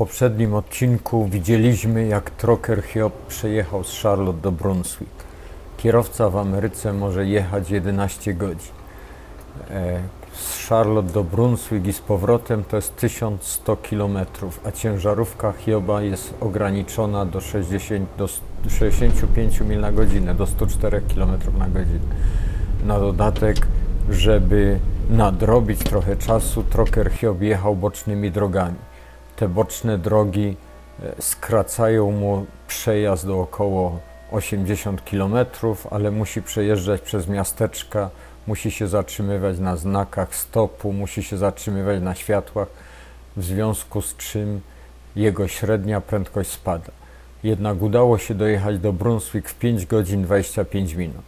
poprzednim odcinku widzieliśmy, jak Trocker Hiob przejechał z Charlotte do Brunswick. Kierowca w Ameryce może jechać 11 godzin. E, Z Charlotte do Brunswick i z powrotem to jest 1100 km, a ciężarówka Hioba jest ograniczona do, 60, do 65 mil na godzinę, do 104 km na godzinę. Na dodatek, żeby nadrobić trochę czasu, Trocker Hiob jechał bocznymi drogami. Te boczne drogi e, skracają mu przejazd do około 80 km, ale musi przejeżdżać przez miasteczka, musi się zatrzymywać na znakach stopu, musi się zatrzymywać na światłach, w związku z czym jego średnia prędkość spada. Jednak udało się dojechać do Brunswick w 5 godzin 25 minut.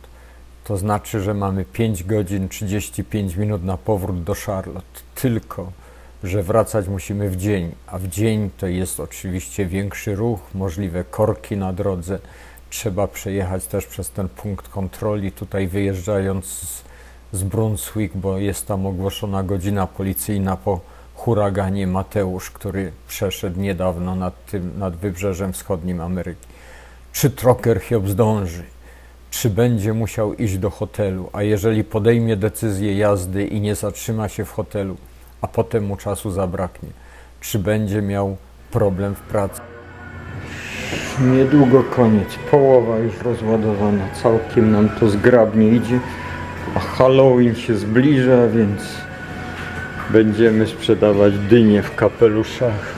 To znaczy, że mamy 5 godzin 35 minut na powrót do Charlotte. Tylko, że wracać musimy w dzień, a w dzień to jest oczywiście większy ruch, możliwe korki na drodze. Trzeba przejechać też przez ten punkt kontroli, tutaj wyjeżdżając z, z Brunswick, bo jest tam ogłoszona godzina policyjna po huraganie Mateusz, który przeszedł niedawno nad, tym, nad wybrzeżem wschodnim Ameryki. Czy Trocker Hiob zdąży? Czy będzie musiał iść do hotelu? A jeżeli podejmie decyzję jazdy i nie zatrzyma się w hotelu, a potem mu czasu zabraknie, czy będzie miał problem w pracy? Niedługo koniec, połowa już rozładowana, całkiem nam to zgrabnie idzie, a Halloween się zbliża, więc będziemy sprzedawać dynie w kapeluszach.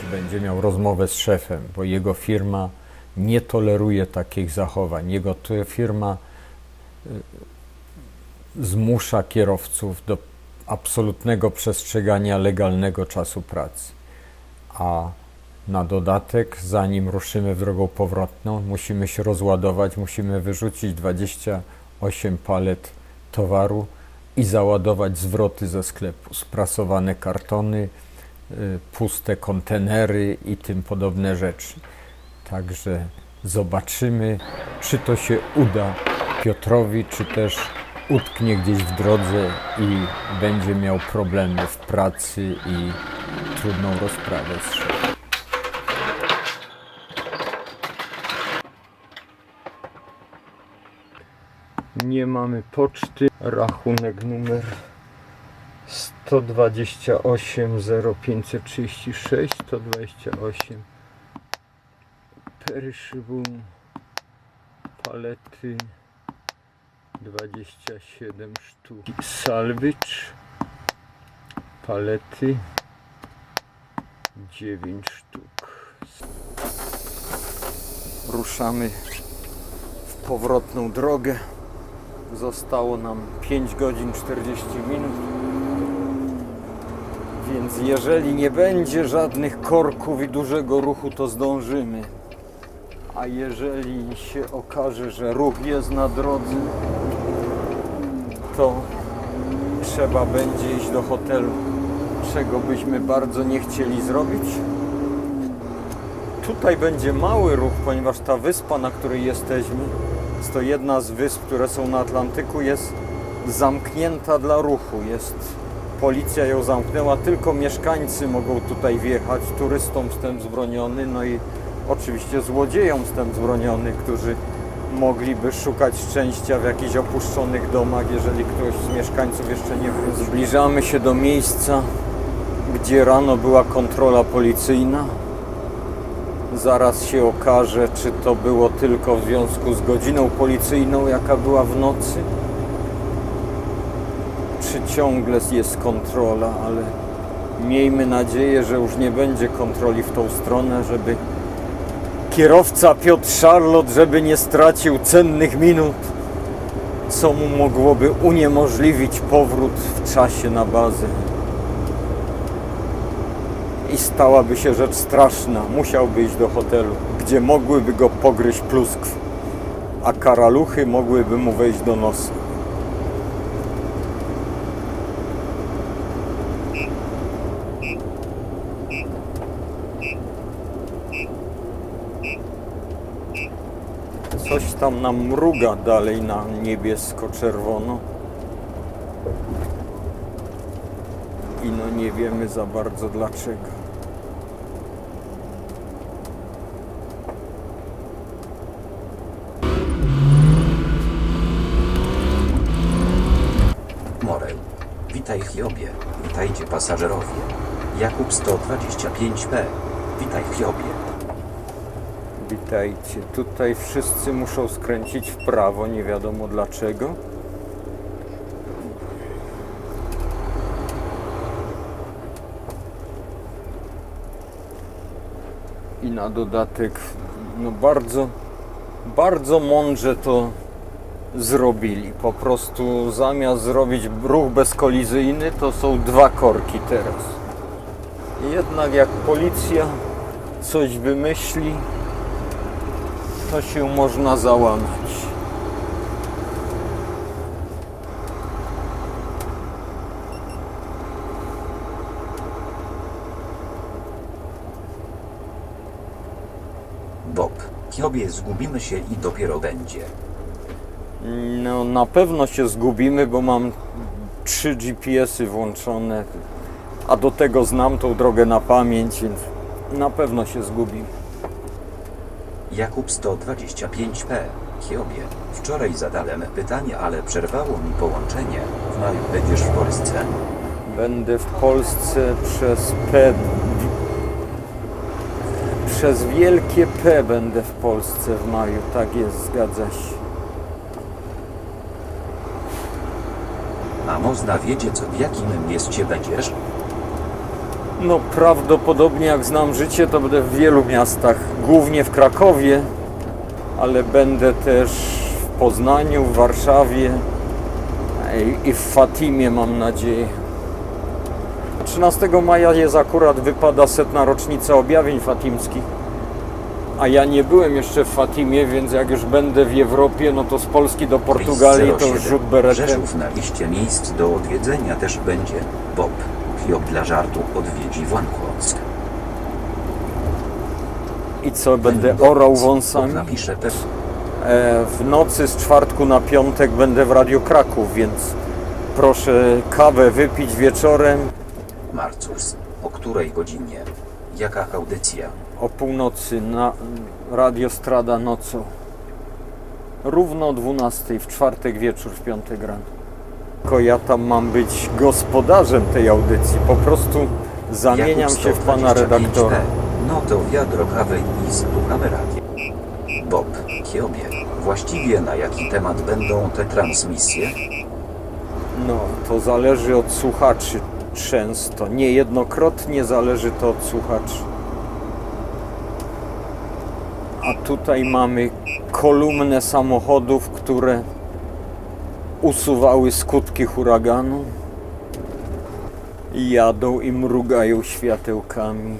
Czy będzie miał rozmowę z szefem, bo jego firma nie toleruje takich zachowań. Jego firma y, zmusza kierowców do absolutnego przestrzegania legalnego czasu pracy. A na dodatek, zanim ruszymy w drogą powrotną, musimy się rozładować, musimy wyrzucić 28 palet towaru i załadować zwroty ze sklepu, sprasowane kartony, y, puste kontenery i tym podobne rzeczy. Także zobaczymy, czy to się uda Piotrowi, czy też utknie gdzieś w drodze i będzie miał problemy w pracy i trudną rozprawę z szefem. Nie mamy poczty. Rachunek numer 128 0536 128 Perishable palety 27 sztuk. Salvage palety 9 sztuk. Ruszamy w powrotną drogę. Zostało nam 5 godzin 40 minut. Więc jeżeli nie będzie żadnych korków i dużego ruchu to zdążymy. A jeżeli się okaże, że ruch jest na drodze, to trzeba będzie iść do hotelu, czego byśmy bardzo nie chcieli zrobić. Tutaj będzie mały ruch, ponieważ ta wyspa, na której jesteśmy, jest to jedna z wysp, które są na Atlantyku, jest zamknięta dla ruchu. Jest policja ją zamknęła, tylko mieszkańcy mogą tutaj wjechać, turystom wstęp wzbroniony, no i oczywiście złodziejom wstęp wzbroniony, którzy mogliby szukać szczęścia w jakichś opuszczonych domach, jeżeli ktoś z mieszkańców jeszcze nie wrócił. Zbliżamy się do miejsca, gdzie rano była kontrola policyjna. Zaraz się okaże, czy to było tylko w związku z godziną policyjną, jaka była w nocy, czy ciągle jest kontrola, ale miejmy nadzieję, że już nie będzie kontroli w tą stronę, żeby kierowca Piotr Charlotte, żeby nie stracił cennych minut, co mu mogłoby uniemożliwić powrót w czasie na bazę. I stałaby się rzecz straszna. Musiałby iść do hotelu, gdzie mogłyby go pogryźć pluskw, a karaluchy mogłyby mu wejść do nosa. Coś tam nam mruga dalej na niebiesko-czerwono. I no nie wiemy za bardzo dlaczego. Morel, witaj Hiobie, witajcie pasażerowie. Jakub 125P, witaj Hiobie. Witajcie. Tutaj wszyscy muszą skręcić w prawo, nie wiadomo dlaczego. I na dodatek, no bardzo, bardzo mądrze to zrobili. Po prostu zamiast zrobić ruch bezkolizyjny, to są dwa korki teraz. Jednak jak policja coś wymyśli, to się można załamać. Bob. Hiobie zgubimy się i dopiero będzie. No, na pewno się zgubimy, bo mam trzy GPS-y włączone, a do tego znam tą drogę na pamięć, więc na pewno się zgubimy. Jakub 125P. Hiobie. Wczoraj zadałem pytanie, ale przerwało mi połączenie. W maju będziesz w Polsce. Będę w Polsce przez P. Przez wielkie P będę w Polsce w maju, tak jest, zgadza się. A można wiedzieć, co w jakim mieście będziesz? No prawdopodobnie jak znam życie, to będę w wielu miastach, głównie w Krakowie, ale będę też w Poznaniu, w Warszawie i- w Fatimie mam nadzieję. 13 maja jest akurat wypada setna rocznica objawień fatimskich. A ja nie byłem jeszcze w Fatimie, więc jak już będę w Europie, no to z Polski do Portugalii to już 07. rzut beretem. Rzeszów na liście miejsc do odwiedzenia też będzie. Bob. Hiob dla żartu odwiedzi Wąkłock. I co, będę orał wąsami? napisze też. E, W nocy z czwartku na piątek będę w Radiu Kraków, więc proszę kawę wypić wieczorem Marcus. O której godzinie? Jaka audycja? o północy na Radio Strada nocą. Równo o 12 w czwartek wieczór, w piątek rano. Tylko ja tam mam być gospodarzem tej audycji. Po prostu zamieniam się w pana 125P. redaktora. No to wiadro kawy i słuchamy radio. Bob. Hiobie. Właściwie na jaki temat będą te transmisje? No, to zależy od słuchaczy często. Niejednokrotnie zależy to od słuchaczy. A tutaj mamy kolumnę samochodów, które usuwały skutki huraganu. I Jadą i mrugają światełkami.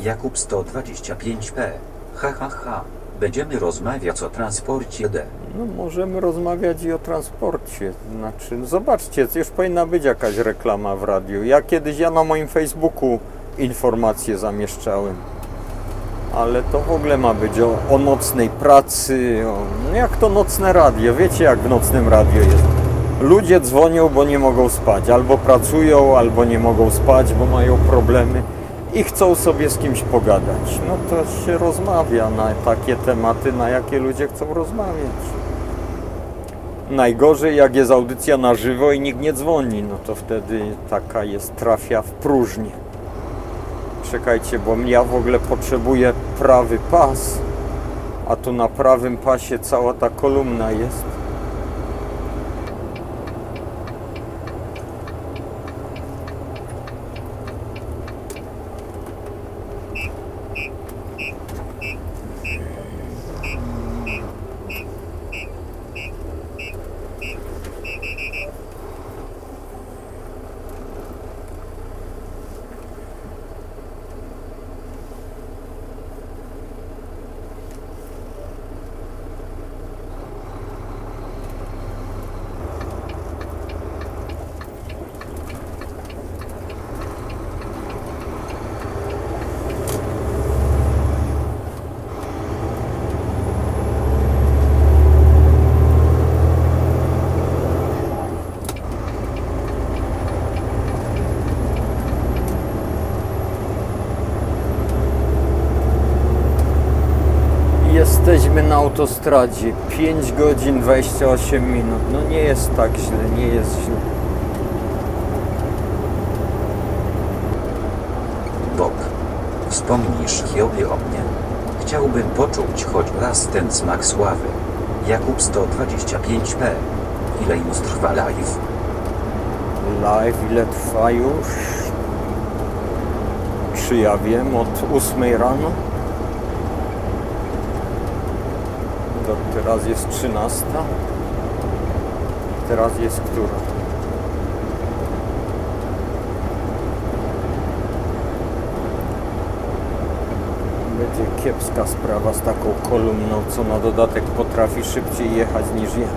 Jakub 125P. Ha ha ha. Będziemy rozmawiać o transporcie D. No, możemy rozmawiać i o transporcie. Znaczy, no zobaczcie, już powinna być jakaś reklama w radiu. Ja kiedyś, ja na moim Facebooku informacje zamieszczałem. Ale to w ogóle ma być o, o nocnej pracy, o, no jak to nocne radio. Wiecie, jak w nocnym radio jest. Ludzie dzwonią, bo nie mogą spać. Albo pracują, albo nie mogą spać, bo mają problemy i chcą sobie z kimś pogadać. No to się rozmawia na takie tematy, na jakie ludzie chcą rozmawiać. Najgorzej jak jest audycja na żywo i nikt nie dzwoni, no to wtedy taka jest trafia w próżnię. Czekajcie, bo ja w ogóle potrzebuję prawy pas, a tu na prawym pasie cała ta kolumna jest. autostradzie 5 godzin 28 minut. No nie jest tak źle, nie jest źle. Bob, wspomnisz Hiobie o mnie. Chciałbym poczuć choć raz ten smak sławy. Jakub 125p. Ile już trwa live? Live ile trwa już? Czy ja wiem, od 8 rano? To teraz jest 13. Teraz jest która? Będzie kiepska sprawa z taką kolumną, co na dodatek potrafi szybciej jechać niż ja.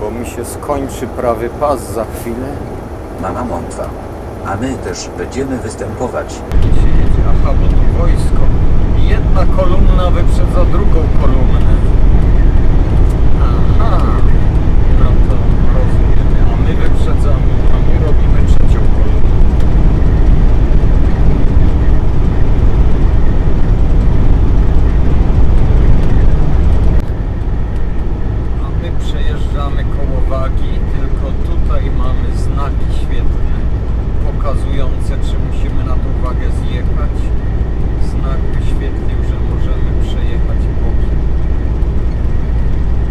Bo mi się skończy prawy pas za chwilę. Mama Montwa. A my też będziemy występować. Gdzie jedzie? Aha, bo tu wojsko. Jedna kolumna wyprzedza drugą kolumnę. Aha. No to rozumiemy. A my wyprzedzamy, a my robimy trzecią kolumnę. A my przejeżdżamy koło wagi, tylko tutaj mamy znaki świetlne pokazujące, czy musimy na tą wagę zjechać. Znak wyświetlił, że możemy przejechać bokiem.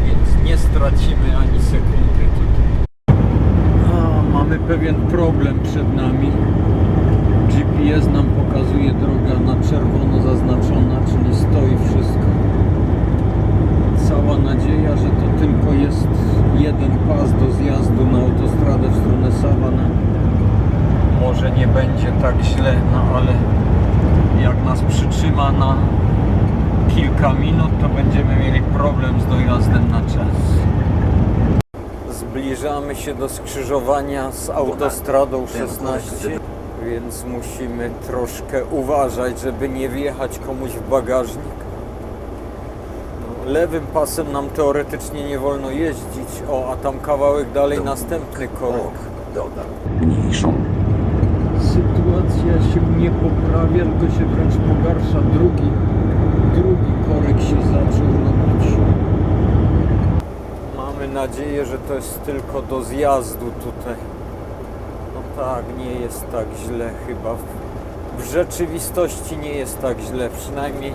Więc nie stracimy ani sekundy tutaj. A, mamy pewien problem przed nami. GPS nam pokazuje droga na czerwono zaznaczona, czyli stoi wszystko cała nadzieja, że to tylko jest jeden pas do zjazdu na autostradę w stronę Savana. Może nie będzie tak źle, no ale jak nas przytrzyma na kilka minut, to będziemy mieli problem z dojazdem na czas. Zbliżamy się do skrzyżowania z autostradą 16, więc musimy troszkę uważać, żeby nie wjechać komuś w bagażnik. Lewym pasem nam teoretycznie nie wolno jeździć. O, a tam kawałek dalej następny korek. Ok, dodam. Mniejszą. Sytuacja się nie poprawia, tylko się wręcz pogarsza. Drugi, drugi korek się zaczął nadzieję, że to jest tylko do zjazdu tutaj. No tak, nie jest tak źle chyba. W rzeczywistości nie jest tak źle, przynajmniej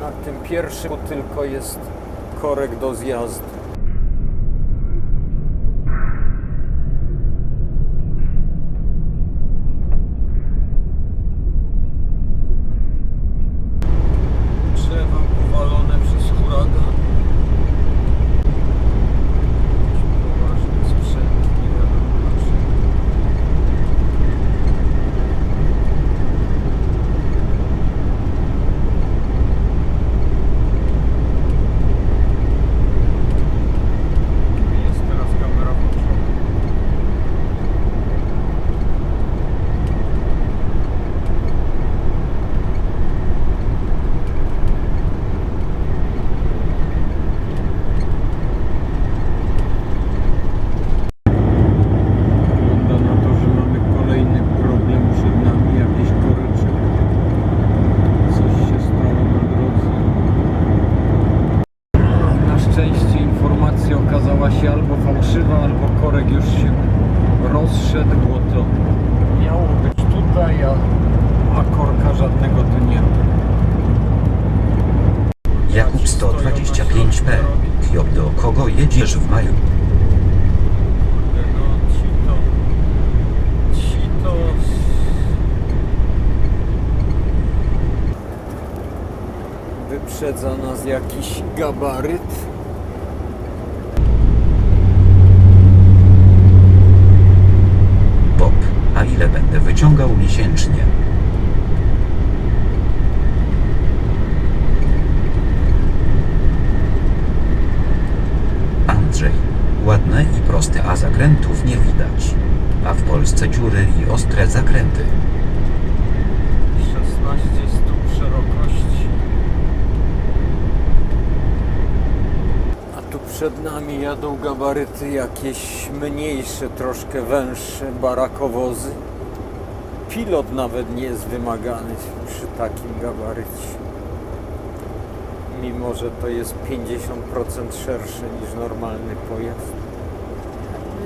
na tym pierwszym tylko jest korek do zjazdu. Drzewa powalone przez huragan. Jakiś poważny sprzęt, nie wiadomo dlaczego. Jest teraz kamera włączona. Wygląda na to, że mamy kolejny problem przed nami, jakiś koryczek. Coś się stało na drodze. Na szczęście informacja okazała się albo albo korek już się rozszedł, bo to miało być tutaj, a, a korka żadnego tu nie ma. Jakub 125p. Hiob do kogo jedziesz w maju? No. Wyprzedza nas jakiś gabaryt. Bob. A ile będę wyciągał miesięcznie? Andrzej. Ładne i proste, a zakrętów nie widać. A w Polsce dziury i ostre zakręty. 16 stóp szerokości. A tu przed nami jadą gabaryty jakieś mniejsze, troszkę węższe barakowozy. Pilot nawet nie jest wymagany przy takim gabarycie. Mimo, że to jest 50% szersze niż normalny pojazd.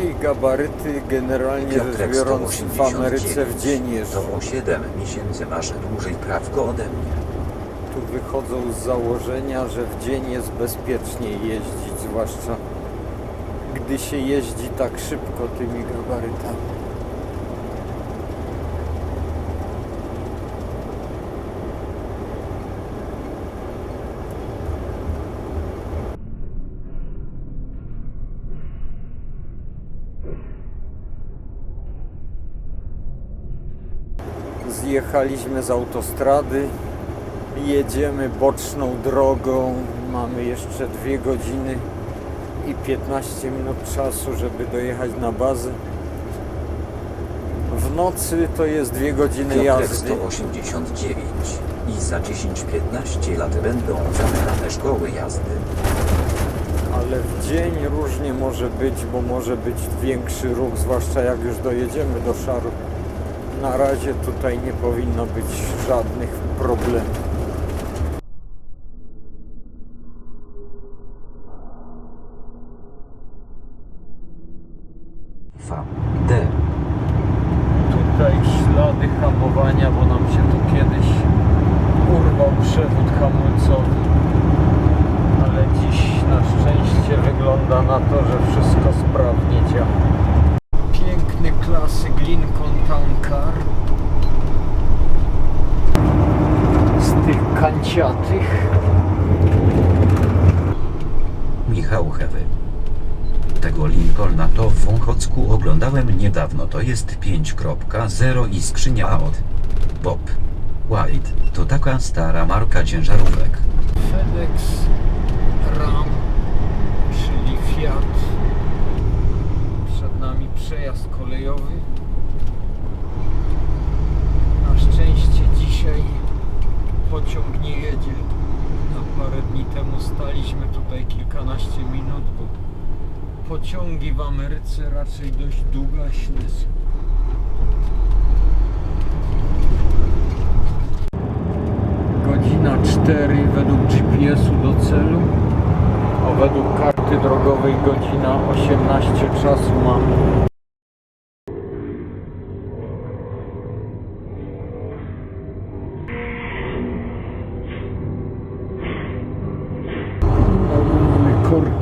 I gabaryty generalnie rzecz biorąc w Ameryce w 189. dzień jeżdżą. To o 7 miesięcy masz dłużej prawko ode mnie. Tu wychodzą z założenia, że w dzień jest bezpieczniej jeździć, zwłaszcza gdy się jeździ tak szybko tymi gabarytami. Zjechaliśmy z autostrady, jedziemy boczną drogą, mamy jeszcze dwie godziny i 15 minut czasu, żeby dojechać na bazę. W nocy to jest dwie godziny Piotrek jazdy. 189. I za 10-15 lat będą zamykane szkoły jazdy. Ale w dzień różnie może być, bo może być większy ruch, zwłaszcza jak już dojedziemy do szaru. Na razie tutaj nie powinno być żadnych problemów. D. Tutaj ślady hamowania, bo nam się tu kiedyś urwał przewód hamulcowy. Ale dziś na szczęście wygląda na to, że wszystko sprawnie działa. Piękny klasyk Lincoln Town Car. Z tych kanciatych. Michał Hewy. Tego Lincolna to w Wąchocku oglądałem niedawno. To jest 5.0 i skrzynia aut. Bob. White. To taka stara marka ciężarówek. FedEx Ram, czyli Fiat. Przed nami przejazd kolejowy. Na szczęście dzisiaj pociąg nie jedzie. A parę dni temu staliśmy tutaj kilkanaście minut, bo pociągi w Ameryce raczej dość długaśne są. Godzina 4 według GPS-u do celu, a według karty drogowej godzina 18 czasu mamy.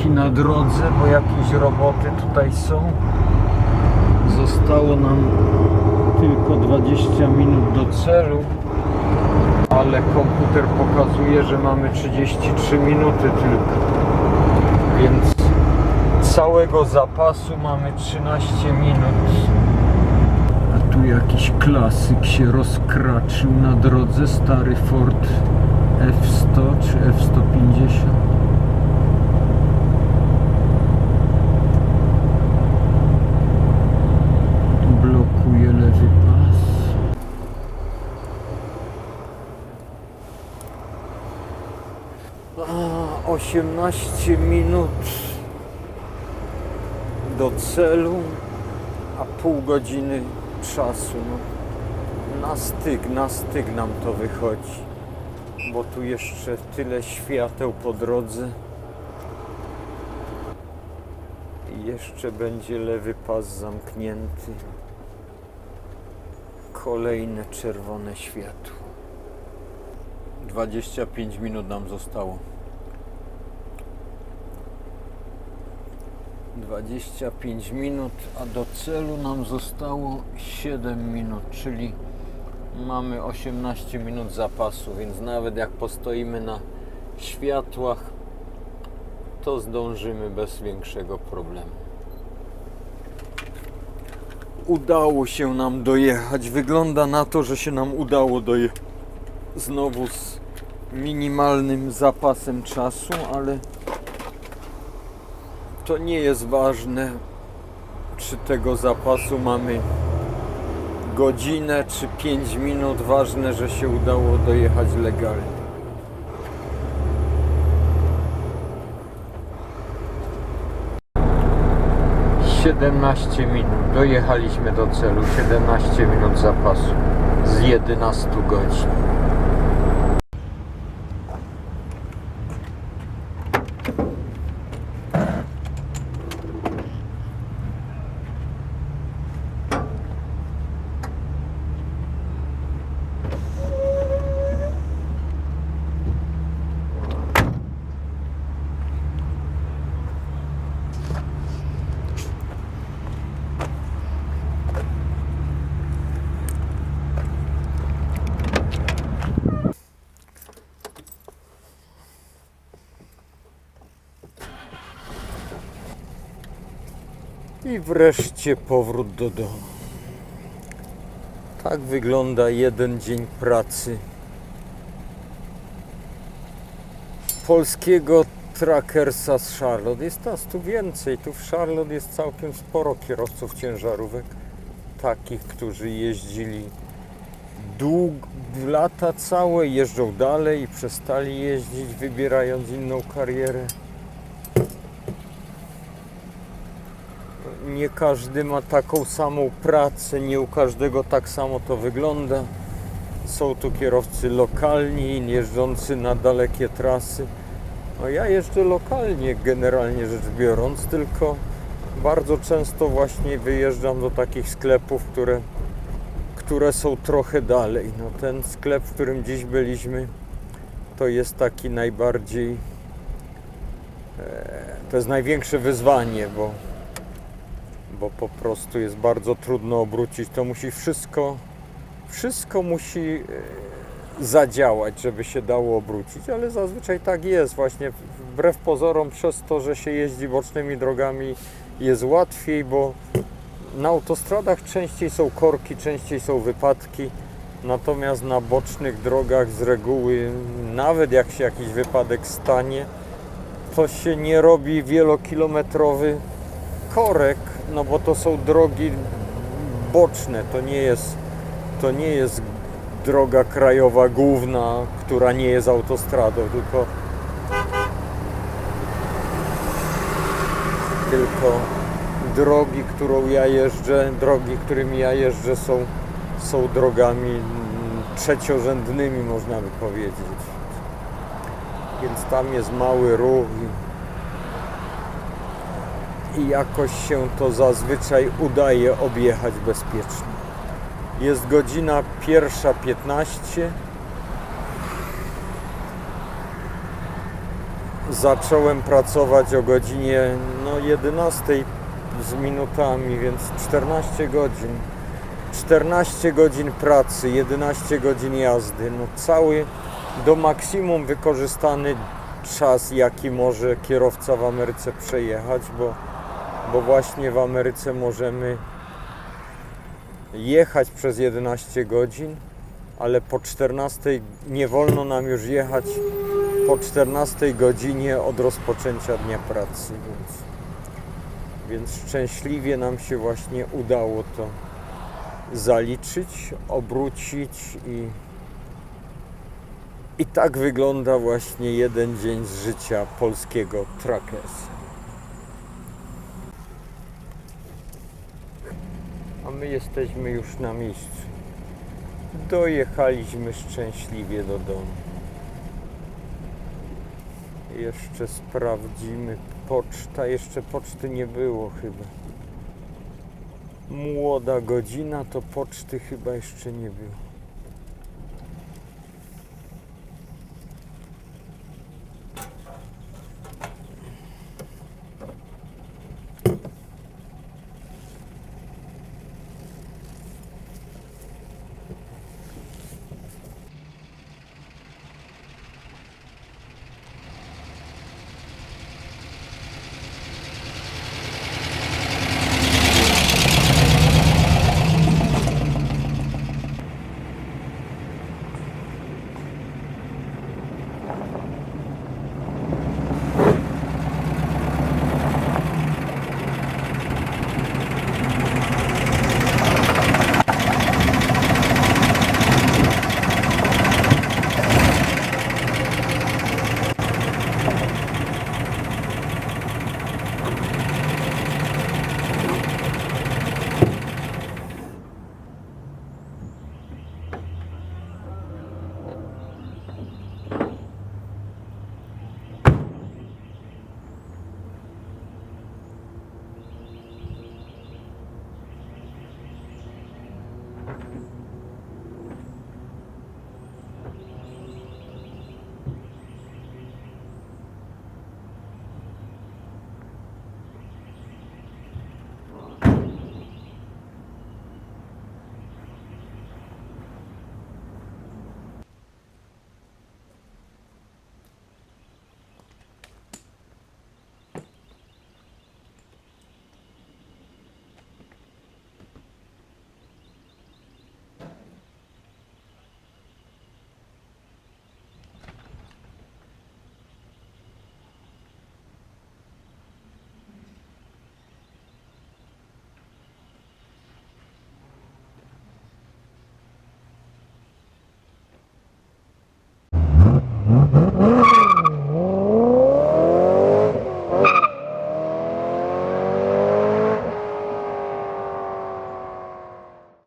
Na drodze, bo jakieś roboty tutaj są. Zostało nam tylko 20 minut do celu ale komputer pokazuje, że mamy 33 minuty tylko. Więc całego zapasu mamy 13 minut. A tu jakiś klasyk się rozkraczył na drodze, stary Ford F100 czy F150. Blokuje lewy pas. A, 18 minut do celu, a pół godziny czasu. No, na styk, na styk nam to wychodzi, bo tu jeszcze tyle świateł po drodze. I jeszcze będzie lewy pas zamknięty. Kolejne czerwone światło. 25 minut nam zostało. 25 minut, a do celu nam zostało 7 minut, czyli mamy 18 minut zapasu, więc nawet jak postoimy na światłach, to zdążymy bez większego problemu. Udało się nam dojechać. Wygląda na to, że się nam udało dojechać znowu z minimalnym zapasem czasu, ale to nie jest ważne, czy tego zapasu mamy godzinę czy 5 minut. Ważne, że się udało dojechać legalnie. Siedemnaście minut. Dojechaliśmy do celu. 17 minut zapasu z 11 godzin. I wreszcie powrót do domu. Tak wygląda jeden dzień pracy polskiego trackersa z Charlotte. Jest nas tu więcej. Tu w Charlotte jest całkiem sporo kierowców ciężarówek. Takich, którzy jeździli dług, lata całe, jeżdżą dalej i przestali jeździć, wybierając inną karierę. Nie każdy ma taką samą pracę, nie u każdego tak samo to wygląda. Są tu kierowcy lokalni, jeżdżący na dalekie trasy. No ja jeżdżę lokalnie, generalnie rzecz biorąc, tylko bardzo często właśnie wyjeżdżam do takich sklepów, które, które są trochę dalej. No ten sklep, w którym dziś byliśmy, to jest taki najbardziej. E, to jest największe wyzwanie, bo, bo po prostu jest bardzo trudno obrócić. To musi wszystko, wszystko musi e, zadziałać, żeby się dało obrócić, ale zazwyczaj tak jest właśnie wbrew pozorom przez to, że się jeździ bocznymi drogami jest łatwiej, bo na autostradach częściej są korki, częściej są wypadki, natomiast na bocznych drogach z reguły nawet jak się jakiś wypadek stanie, to się nie robi wielokilometrowy korek, no bo to są drogi boczne, to nie jest to nie jest droga krajowa główna, która nie jest autostradą, tylko tylko drogi, którą ja jeżdżę, drogi, którymi ja jeżdżę są, są drogami trzeciorzędnymi, można by powiedzieć. Więc tam jest mały ruch i jakoś się to zazwyczaj udaje objechać bezpiecznie. Jest godzina pierwsza 15. Zacząłem pracować o godzinie no, 11 z minutami, więc 14 godzin. 14 godzin pracy, 11 godzin jazdy. No, cały do maksimum wykorzystany czas, jaki może kierowca w Ameryce przejechać, bo, bo właśnie w Ameryce możemy jechać przez 11 godzin, ale po 14 nie wolno nam już jechać po 14 godzinie od rozpoczęcia dnia pracy, więc, więc szczęśliwie nam się właśnie udało to zaliczyć, obrócić i i tak wygląda właśnie jeden dzień z życia polskiego trackersa. A my jesteśmy już na miejscu. Dojechaliśmy szczęśliwie do domu. Jeszcze sprawdzimy poczta. Jeszcze poczty nie było chyba. Młoda godzina, to poczty chyba jeszcze nie było.